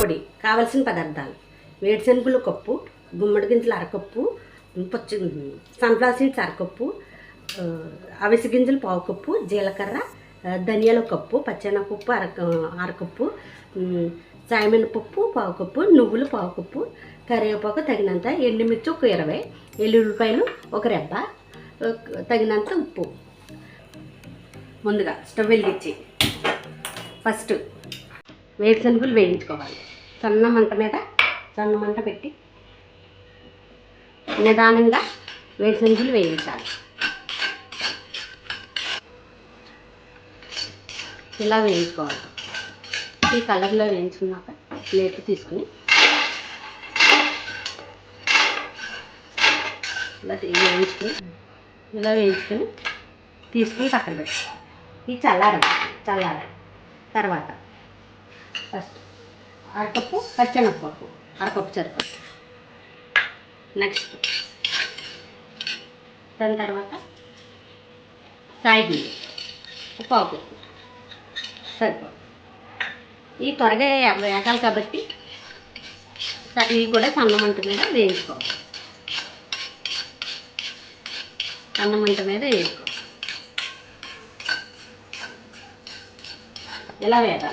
పొడి కావలసిన పదార్థాలు. వేరుశనగలు కప్పు గుమ్మడి గింజలు అరకప్పు పచ్చి సన్ఫ్లవర్ సీడ్స్ అరకప్పు అవిసి అవిసె గింజలు పావు కప్పు జీలకర్ర ధనియాల కప్పు పచ్చెనపప్పు అర అరకప్పు సాయమినపప్పు పావు కప్పు నువ్వులు పావు కప్పు కరివేపాకు తగినంత ఎండుమిర్చి ఒక ఇరవై ఎల్లుల్లిపాయలు ఒక రెబ్బ తగినంత ఉప్పు. ముందుగా స్టవ్ వెలిగించి ఫస్ట్ వేరుశనగలు వేయించుకోవాలి. సన్న మంట మీద సన్న మంట పెట్టి నిదానంగా వేరుశనగలు వేయించాలి. ఇలా వేయించుకోవాలి. ఈ కలర్లో వేయించుకున్నాక ప్లేట్ తీసుకుని ఇలా వేయించుకుని ఇలా వేయించుకుని తీసుకుని పక్కన పెట్టి ఇది చల్లారం చల్లారం తర్వాత ఫస్ట్ అరకప్పు పచ్చెనప్పప్పు అరకప్పు సరిపప్పు నెక్స్ట్ దాని తర్వాత సాయిగిల్లి ఒక పావు కప్పు సరిపప్పు ఈ త్వరగా వేగాలి కాబట్టి ఇవి కూడా సన్న మంట మీద వేయించుకోవాలి. సన్న మంట మీద వేయించుకోవాలి. ఇలా వేయాలి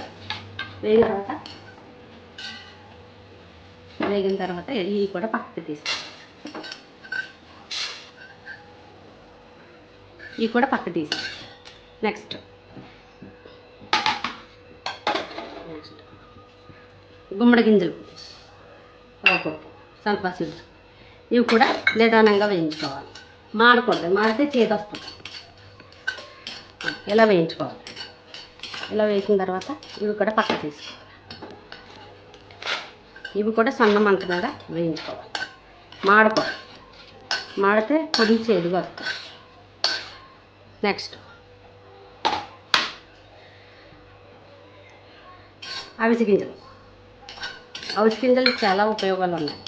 వేగిన తర్వాత వేగిన తర్వాత ఇవి కూడా పక్కకి తీసుకో. ఇవి కూడా పక్క తీసి నెక్స్ట్ నెక్స్ట్ గుమ్మడి గింజలు. ఒక కప్పు సన్ఫ్లవర్ ఇవి కూడా నిదానంగా వేయించుకోవాలి. మాడకూడదు. మాడితే చేతి వస్తుంది. ఇలా వేయించుకోవాలి. ఇలా వేసిన తర్వాత ఇవి కూడా పక్క తీసుకోవాలి ఇవి కూడా సన్న మంట మీద వేయించుకోవాలి. మాడకూడదు మాడితే కొంచెం చేదుగా వస్తుంది నెక్స్ట్ అవిసి గింజలు. అవిసి గింజలు చాలా ఉపయోగాలు ఉన్నాయి.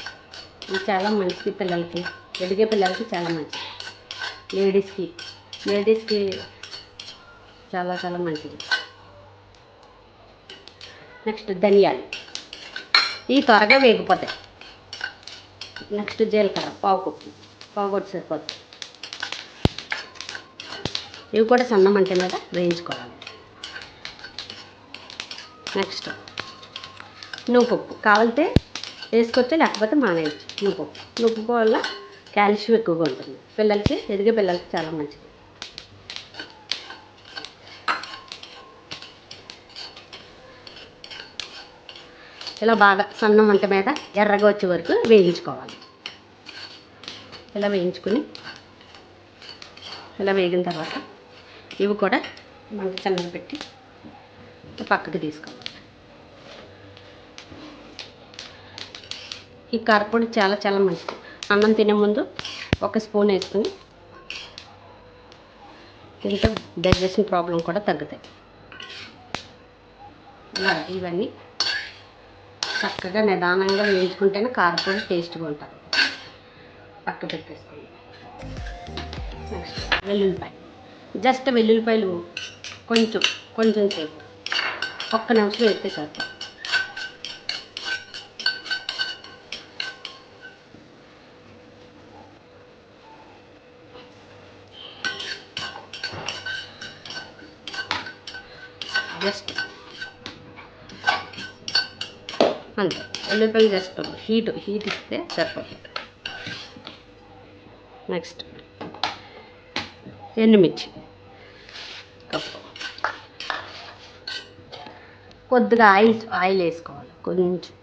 ఇవి చాలా మంచిది పిల్లలకి. ఎదిగే పిల్లలకి చాలా మంచిది. లేడీస్కి. లేడీస్కి చాలా చాలా మంచిది. నెక్స్ట్ ధనియాలు. ఇవి త్వరగా వేగిపోతాయి నెక్స్ట్ జీలకర్ర పావుకొట్టు పావుకొట్టు సరిపోతుంది ఇవి కూడా సన్న మంట మీద వేయించుకోవాలి. నెక్స్ట్ నువ్వుపప్పు. కావాలంటే వేసుకోవచ్చు లేకపోతే మానేయచ్చు. నువ్వుపప్పు. నువ్వుపప్పు వల్ల కాల్షియం ఎక్కువగా ఉంటుంది. పిల్లలకి ఎదిగే పిల్లలకి చాలా మంచిది. ఇలా బాగా సన్న మంట మీద ఎర్రగా వచ్చే వరకు వేయించుకోవాలి. ఇలా వేయించుకుని ఇలా వేగిన తర్వాత ఇవి కూడా మంట చిన్నగా పెట్టి పక్కకి తీసుకోవాలి. ఈ కారపొడి చాలా చాలా మంచిది. అన్నం తినే ముందు ఒక స్పూన్ వేసుకుని తింటే డైజెషన్ ప్రాబ్లం కూడా తగ్గుతాయి. ఇవన్నీ చక్కగా నిదానంగా వేయించుకుంటేనే కారపొడి టేస్ట్గా ఉంటుంది. పక్క పెట్టేసుకోండి. నెక్స్ట్ వెల్లుల్లిపాయ. జస్ట్ వెల్లుల్లిపాయలు కొంచెం కొంచెం సేపు. ఒక్క నిమిషం వేస్తే చాలు జస్ట్ అంతే. వెల్లుల్లిపాయలు జస్ట్ హీట్ హీట్ ఇస్తే సరిపోతుంది. నెక్స్ట్ ఎండుమిర్చి. కప్పు. కొద్దిగా ఆయిల్ ఆయిల్ వేసుకోవాలి. కొంచెం.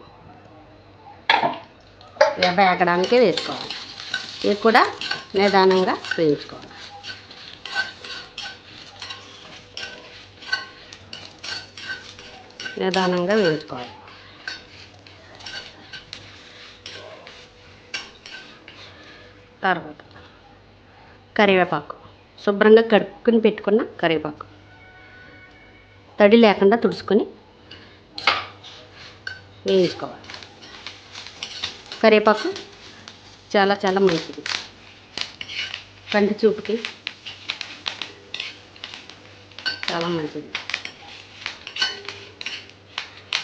వేగడానికే వేసుకోవాలి. ఇవి కూడా నిదానంగా వేయించుకోవాలి. నిదానంగా వేయించుకోవాలి. తర్వాత కరివేపాకు. శుభ్రంగా కడుక్కుని పెట్టుకున్న కరివేపాకు. తడి లేకుండా తుడుచుకొని వేయించుకోవాలి. కరివేపాకు చాలా చాలా మంచిది. కంటి చూపుకి చాలా మంచిది.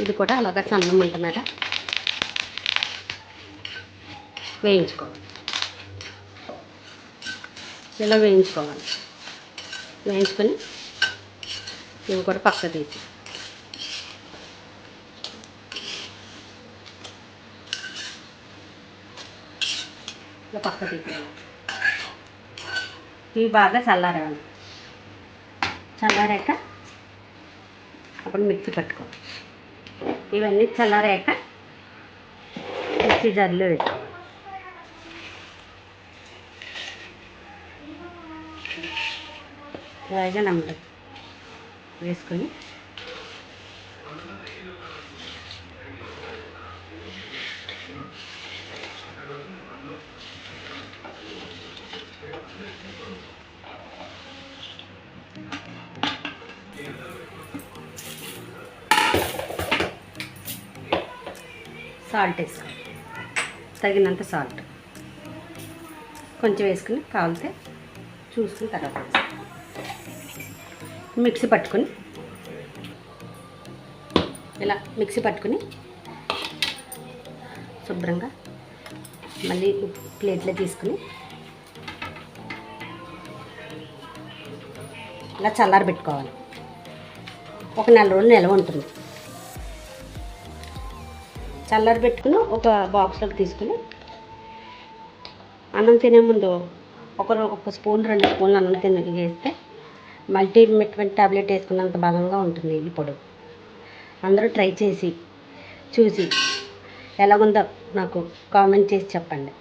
ఇది కూడా అలాగే సన్నం మంట మీద వేయించుకోవాలి. ఇలా వేయించుకోవాలి. వేయించుకొని ఇవి కూడా పక్క తీసి. ఇలా పక్క తీసేయాలి. ఇవి బాగా చల్లారాలి చల్లారాక అప్పుడు మిక్సీ పట్టుకోవాలి. ఇవన్నీ చల్లారాక మిక్సీ జార్లో పెట్టు అలాగే నమ్మకం వేసుకొని. సాల్ట్ వేసుకోవాలి తగినంత సాల్ట్. కొంచెం వేసుకుని కావాలితే చూసుకుని తర్వాత మిక్సీ పట్టుకొని ఇలా మిక్సీ పట్టుకొని శుభ్రంగా మళ్ళీ ప్లేట్లో తీసుకుని ఇలా చల్లారి పెట్టుకోవాలి. ఒక నెల రోజులు నిల్వ ఉంటుంది. చల్లారి పెట్టుకుని ఒక బాక్స్లోకి తీసుకుని అన్నం తినే ముందు ఒకరు ఒక స్పూన్ రెండు స్పూన్లు అన్నం తిన వేస్తే మల్టీమిట్మెంట్ టాబ్లెట్ వేసుకున్నంత బలంగా ఉంటుంది ఈ పొడి. అందరూ ట్రై చేసి చూసి ఎలాగుందో నాకు కామెంట్ చేసి చెప్పండి.